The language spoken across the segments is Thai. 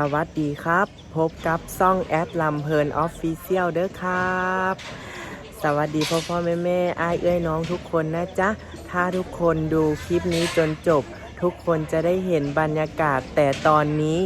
สวัสดีครับ พบกับซ่องแอดลำเพลินออฟฟิเชียลเด้อครับ สวัสดีพ่อพ่อแม่แม่ไอเอ้ยน้องทุกคนนะจ๊ะ ถ้าทุกคนดูคลิปนี้จนจบ ทุกคนจะได้เห็นบรรยากาศแต่ตอนนี้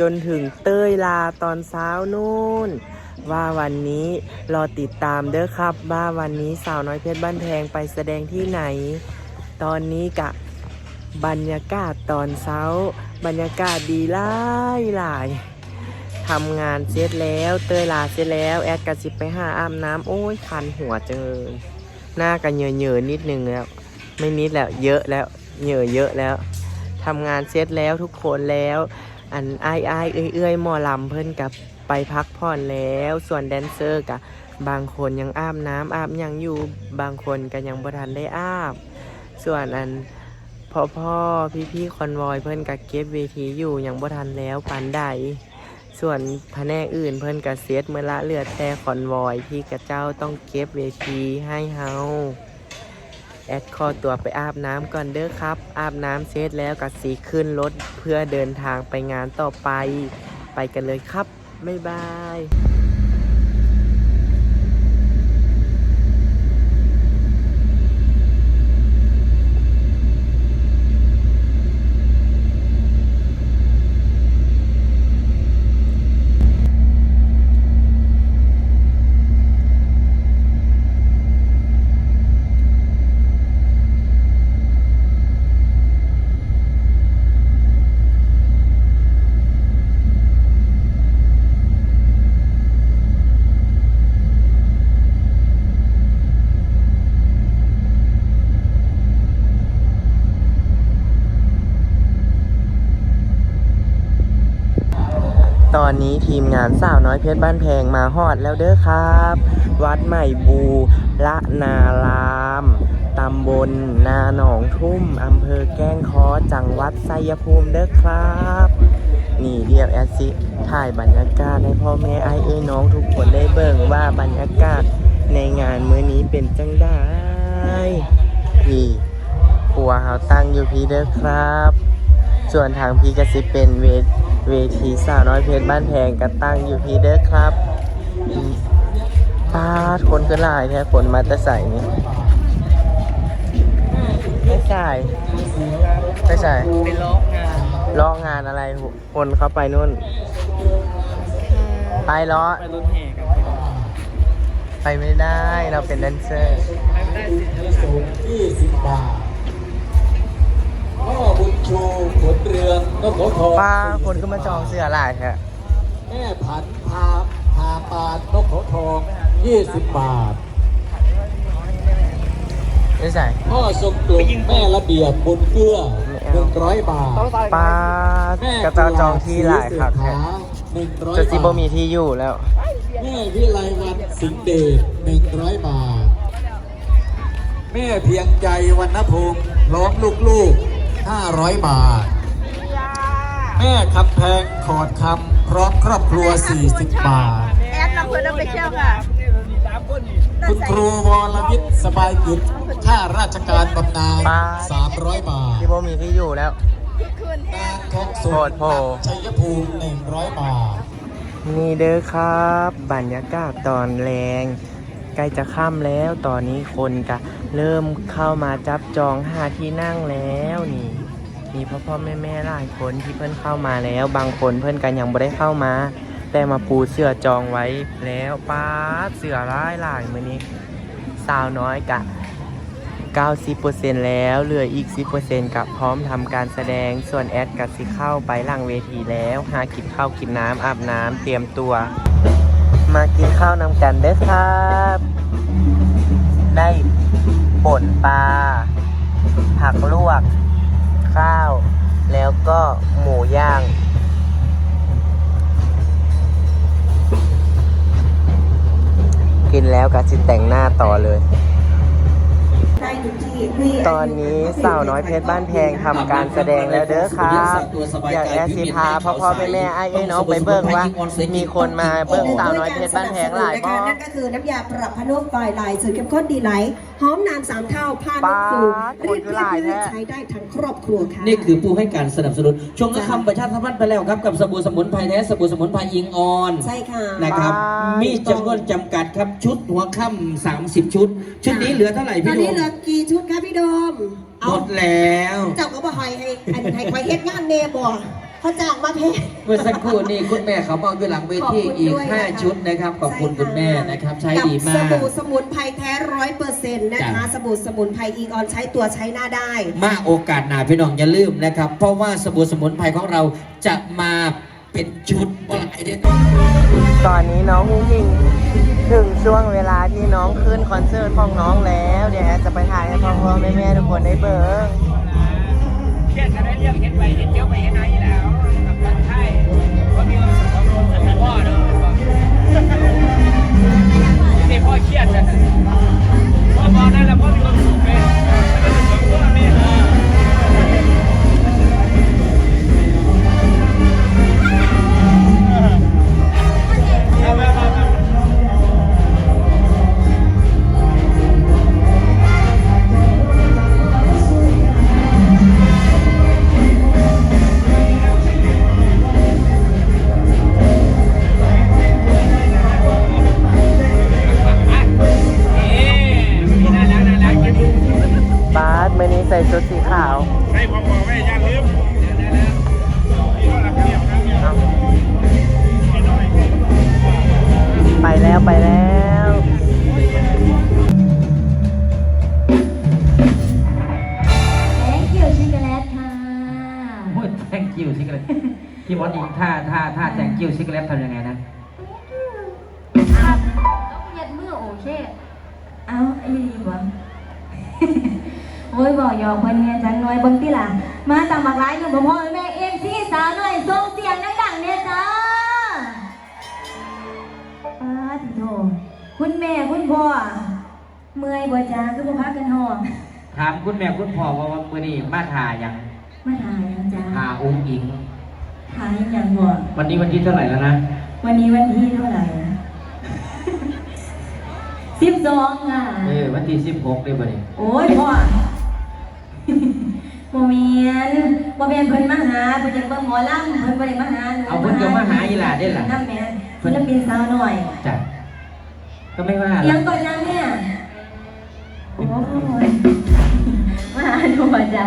จนถึงเต้ยลาตอนเช้านู่น ว่าวันนี้รอติดตามเด้อครับ ว่าวันนี้สาวน้อยเพชรบ้านแพงไปแสดงที่ไหน ตอนนี้กะ บรรยากาศตอนเช้า บรรยากาศดีหลายหลายทำงานเสร็จแล้ว เตยลาเสร็จแล้ว แอดกระสิบไปหาอาบน้ำโอ้ยคันหัวจังเลยหน้ากันเหยอะเยอะๆนิดนึงแล้ว ไม่นิดแล้วเยอะแล้วเหยื่อเยอะแล้วทำงานเสร็จแล้วทุกคนแล้ว อันอ้ายอ้เอ้ยเอ้ยหมอลำเพิ่นกับไปพักผ่อนแล้ว ส่วนแดนเซอร์กับบางคนยังอาบน้ำอาบยังอยู่บางคนก็ยังบ่ทันได้อาบ ส่วนอัน พ่อพ่อพี่พี่ๆคอนวอยเพื่อนกับเก็บเวทีอยู่ยังบ่ทันแล้วปานใดส่วนแผนกอื่นเพื่อนกับเซตเมื่อละเลือดแต่คอนวอยที่กระเจ้าต้องเก็บเวทีให้เฮาแอดคอตัวไปอาบน้ำก่อนเด้อครับ อาบน้ำเสร็จแล้วก็สีขึ้นรถเพื่อเดินทางไปงานต่อไป ไปกันเลยครับ บ๊ายบาย ตอนนี้ทีมงานสาวน้อยเพชรบ้านแพงมาฮอดแล้วเด้อครับ วัดใหม่บูละนารามตำบลนาหนองทุ่มอำเภอแก้งคอจังหวัดไซยภูมิเด้อครับ นี่เรียกแอดซิถ่ายบรรยากาศให้พ่อแม่ไอเอ้ยน้องทุกคนได้เบิ่งว่าบรรยากาศในงานมื้อนี้เป็นจังได้นี่ครัวเฮาตั้งอยู่พี่เด้อครับ ส่วนทางพี่กสิเป็นเวทเวทีสาวน้อยเพชรบ้านแพงก็ตั้งอยู่พี่เด้อครับอืมปาดคนก็หลายแท้คนมาแต่ใส่นี่ไม่ใส่ไม่ใส่ไปล็อกงานล้องานอะไรคนเข้าไปนู่น ไปล้อไปรถแห่กันไปไม่ได้เราเป็นแดนเซอร์ไปไม่ได้สิ เรือนนกเขาทองป้าคนก็มาจองเสื้อหลายแท้แม่ผันพาพาปานนกเขาทอง 20 บาท ไม่ใส่พ่อทรงกลุ่มแม่ระเบียบบุญเกื้อ100 บาท ป้าแม่กระเจ้าจองที่หลายครับแท้แท้100จะซีบาโบทมีที่อยู่แล้ว แม่วิไลวันสิงห์เดช100 บาท แม่เพียงใจวรรณพงษ์พร้อมลูกๆ 500 บาท แม่คำแพงขอดคำพร้อมครอบครัว 40 บาท แอดลำเพลินเอาไปเชี่ยวค่ะคุณครูวรวิทย์สบายกิจข้าราชการบำนาญบาท300 บาทซีโบมีที่อยู่แล้วคืนแห้นางงทองสุโพดโพชัยภูมิ 100 บาท นี่เด้อครับ บรรยากาศตอนแรงใกล้จะค่ำแล้ว ตอนนี้คนก็เริ่มเข้ามาจับจองหาที่นั่งแล้วนี่ มีพ่อพ่อแม่แม่หลายคนที่เพิ่อนเข้ามาแล้ว บางคนเพิ่อนกันยังบ่ได้เข้ามา แต่มาปูเสื้อจองไว้แล้วป้าเสื้อร้ายหลายมือนี้ สาวน้อยกะ 90%แล้วเหลืออีก 10%กับพร้อมทำการแสดงส่วนแอดกับสิเข้าไปหลังเวทีแล้ว หากินข้าวกินน้ำอาบน้ำเตรียมตัว มากินข้าวนำกันเด้อครับ ได้ป่นปลาผักลวก ข้าว แล้วก็หมูย่าง กินแล้วก็จิแต่งหน้าต่อเลย ตอนนี้สาวน้อยเพชรบ้านแพงทำการแสดงแล้วเด้อครับอยากแอดสิพาพ่อพ่อแม่แม่ไอ้ไอ้น้องไปเบิ่งว่า มีคนมาเบิ่งสาวน้อยเพชรบ้านแพงหลายนะบ่คะนั่นก็คือน้ำยาปรับพนุ่มปลอยลายสูตรเข้มข้นดีไหลหอมนานสามเท่าผ้านุ่มฟูป๊าดรีดคนคือหลายแท้ใช้ได้ทั้งครอบครัวค่ะนี่คือผู้ให้การสนับสนุนช่วงนี้คำประชาสัมพันธ์ไปแล้วครับกับสบู่สมุนไพรแท้สบู่สมุนไพรอิงออนใช่ค่ะนะครับป๊าดมีจำนวนจำกัดครับชุดหัวค่ำ30ชุด ชุดนี้เหลือเท่าไหร่ตอพี่นโดนี้มเหลือกี่ชุดคะพี่โดม หมดแล้ว เจ้าก็บ่ให้ให้อันให้คอยเฮ็ดงานเนบ่เขาจ้างมาแพง เมื่อสักครู่นี่คุณแม่เขามองอยู่หลังเวทีขอบคุณอีก ด้วยนะคะ 5 ชุดนะครับ ขอบคุณคุณแม่นะครับ ใช้ดีมากับกสบู่สมุนไพรแท้ร้อยเปอร์เซ็นต์นะคะจ้ะสบู่สมุนไพรอีกออนใช้ตัวใช้หน้าได้ มาโอกาสหน้าพี่น้องอย่าลืมนะครับ เพราะว่าสบู่สมุนไพรของเราจะมา เป็นชุดบหลายเดือนตอนนี้น้องหุ้งยิงถึงช่วงเวลาที่น้องขึ้นคอนเสิร์ตของน้องแล้ว เดี๋ยวแอดจะไปถ่ายให้พ่อพ่อแม่แม่ทุกคนได้เบิ่งเครียดจะได้เรียกเห็นไปเห็นเยอะไปเห็นไหนแล้วกับคนไทยก็มีความสุขของแต่พ่อเนาะ ท่า thank you ซิกเล็บทำยังไงนะครับต้องเย็ดมือโอเค เอาไอ้ดีกว่าโอ้ยบอกหยอกเพิ่นเนี่ยจังน้อยเบิ่งติล่ะ มาตามบักหลายอยู่บ่พ่อแม่เอ็มซีสาวน้อยส่งเสียงดังๆเนี่ยจ้าป้าติโทคุณแม่คุณพ่อเมื่อยบ่จ้าคือบ่พักกันห้องถามคุณแม่คุณพ่อว่าว่ามื้อนี้มาถ่ายยังมาถ่ายนะจ้า ถ่าอุ้งอิง ถ่ายยังบ่วันนี้วันที่เท่าไหร่แล้วนะ วันนี้วันที่เท่าไหร่สิบสองอะ เออวันที่16เลยวันนี้โอ้ยพ่อโมเมนโมเมนเพิ่นมาหาเพิ่นจะเบิ่งหมอลำเพิ่นบ่ได้มาหาหนูเอาเพิ่นก็มาหาอีหลาได้ล่ะน้ำแม่ศิลปินสาวน้อยจ้ะก็ไม่ว่าเลี้หรยองกก่อนนะแม่โอ้ยมาหาหนูอะจ้ะ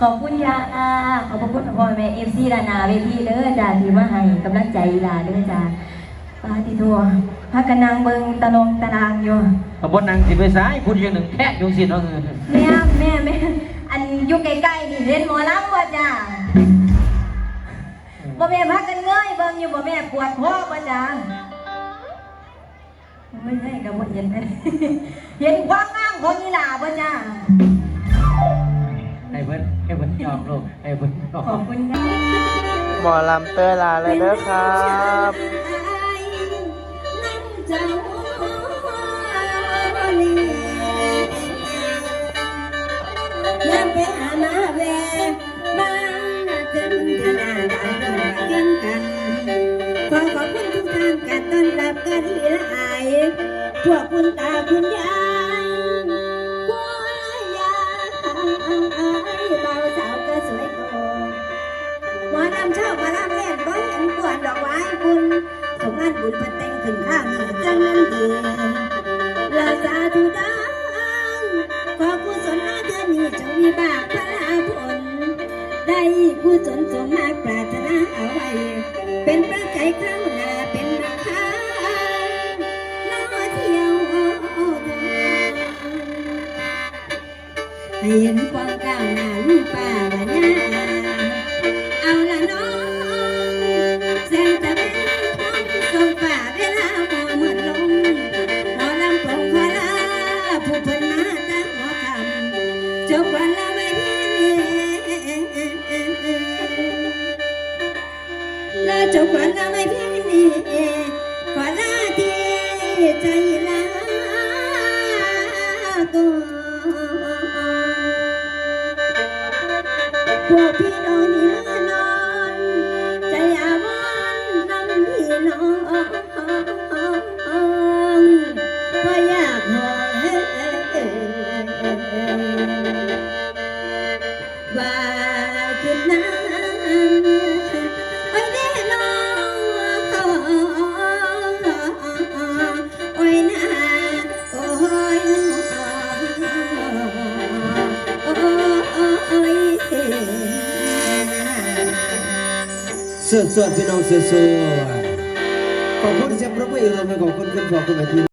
ขอบคุณยาอาขอบพระคุณพ่อแม่เอฟซีลานาเวทีเด้อจ้ะที่มาให้กำลังใจอีหลาเด้อจ้ะปาติโทพากันนางเบิ่งตะลงตะนางอยู่เอาบนนางสิไปซ้ายพูดอย่างหนึ่งแค่ยุงสิเนาะเออแม่แม่แม่อันอยู่ใกล้ๆนี่เล่นหมอลำบ่จ้าบ่แม่พักกันเงยเบิ่งอยู่บ่แม่ปวดคอบ่จ้าไม่ใช่กับบ่เห็นเห็นความงามของอีหลาบ่จ้าให้เพิ่นให้เพิ่นยอมลูกให้เพิ่นยอขอบมคุณค่ะหมอลำเตอร์ลาเลยเด้อครับเจ้ายามไปหามาแวมาจนขนาดอันเกินกันขอขอบคุณทุกท่านการต้อนรับกันที่ละอายพวกคุณตาคุณยาย หมอนำเช่ามาลำเล่นบ่เห็นควรดอกไม้คุณสมงานบุญเพันแต่งขึ้นข้างจังนั้นดีลาสาธุดังขอกุศลอาเดือนนี้จงมีบาปพลาผล ได้ผู้จนสมมาปรารถนาเอาไว้ เป็นประใจข้าวหน้าเป็นราคาน้อเที่ยวให้เห็นความ จุกวันไม่พียนี้ขอลาที่ใลาก่อนพวกพี่น้อง สวดสวดพี่น้องสวดสวดขอบคุณเชฟพระพุทธเจ้าขอบคุณคุณพ่อคุณแม่ที่